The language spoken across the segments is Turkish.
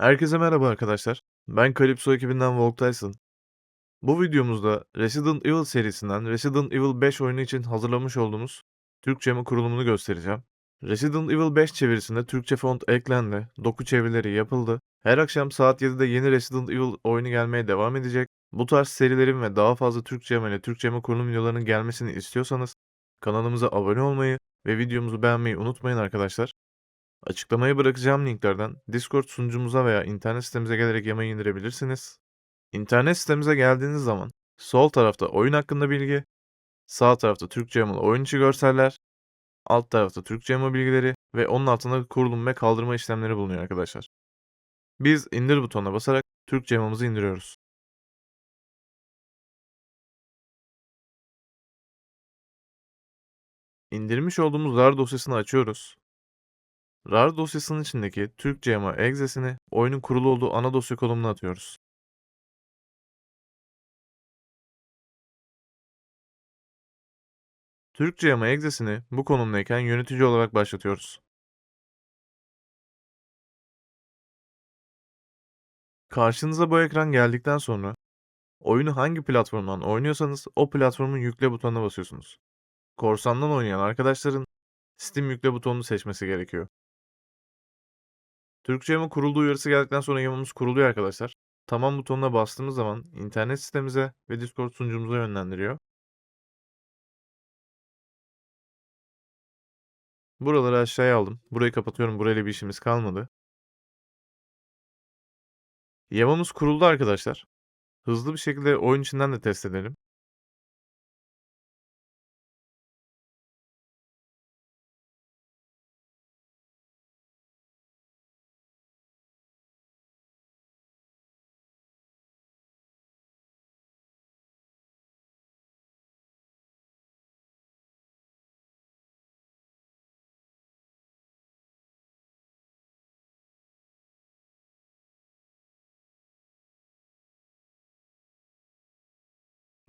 Herkese merhaba arkadaşlar. Ben Calypso ekibinden Volk Tyson. Bu videomuzda Resident Evil serisinden Resident Evil 5 oyunu için hazırlamış olduğumuz Türkçe kurulumunu göstereceğim. Resident Evil 5 çevirisinde Türkçe font eklendi, doku çevirileri yapıldı. Her akşam saat 7'de yeni Resident Evil oyunu gelmeye devam edecek. Bu tarz serilerin ve daha fazla Türkçe ile Türkçe kurulum videolarının gelmesini istiyorsanız kanalımıza abone olmayı ve videomuzu beğenmeyi unutmayın arkadaşlar. Açıklamaya bırakacağım linklerden Discord sunucumuza veya internet sitemize gelerek yamayı indirebilirsiniz. İnternet sitemize geldiğiniz zaman sol tarafta oyun hakkında bilgi, sağ tarafta Türkçe yamalı oyun içi görseller, alt tarafta Türkçe yama bilgileri ve onun altında kurulum ve kaldırma işlemleri bulunuyor arkadaşlar. Biz indir butonuna basarak Türkçe yamamızı indiriyoruz. İndirmiş olduğumuz RAR dosyasını açıyoruz. RAR dosyasının içindeki Türkçe yama egzesini oyunun kurulu olduğu ana dosya kolumuna atıyoruz. Türkçe yama egzesini bu konumdayken yönetici olarak başlatıyoruz. Karşınıza bu ekran geldikten sonra oyunu hangi platformdan oynuyorsanız o platformun yükle butonuna basıyorsunuz. Korsandan oynayan arkadaşların Steam yükle butonunu seçmesi gerekiyor. Türkçe yama kurulduğu uyarısı geldikten sonra yamamız kuruluyor arkadaşlar. Tamam butonuna bastığımız zaman internet sitemize ve Discord sunucumuza yönlendiriyor. Buraları aşağıya aldım. Burayı kapatıyorum. Burayla bir işimiz kalmadı. Yamamız kuruldu arkadaşlar. Hızlı bir şekilde oyun içinden de test edelim.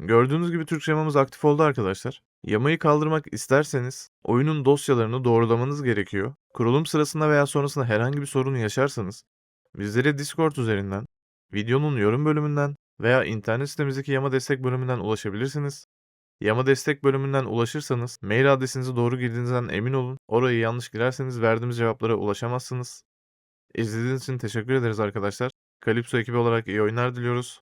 Gördüğünüz gibi Türkçe yamamız aktif oldu arkadaşlar. Yamayı kaldırmak isterseniz oyunun dosyalarını doğrulamanız gerekiyor. Kurulum sırasında veya sonrasında herhangi bir sorun yaşarsanız bizlere Discord üzerinden, videonun yorum bölümünden veya internet sitemizdeki yama destek bölümünden ulaşabilirsiniz. Yama destek bölümünden ulaşırsanız mail adresinizi doğru girdiğinizden emin olun. Orayı yanlış girerseniz verdiğimiz cevaplara ulaşamazsınız. İzlediğiniz için teşekkür ederiz arkadaşlar. Calypso ekibi olarak iyi oyunlar diliyoruz.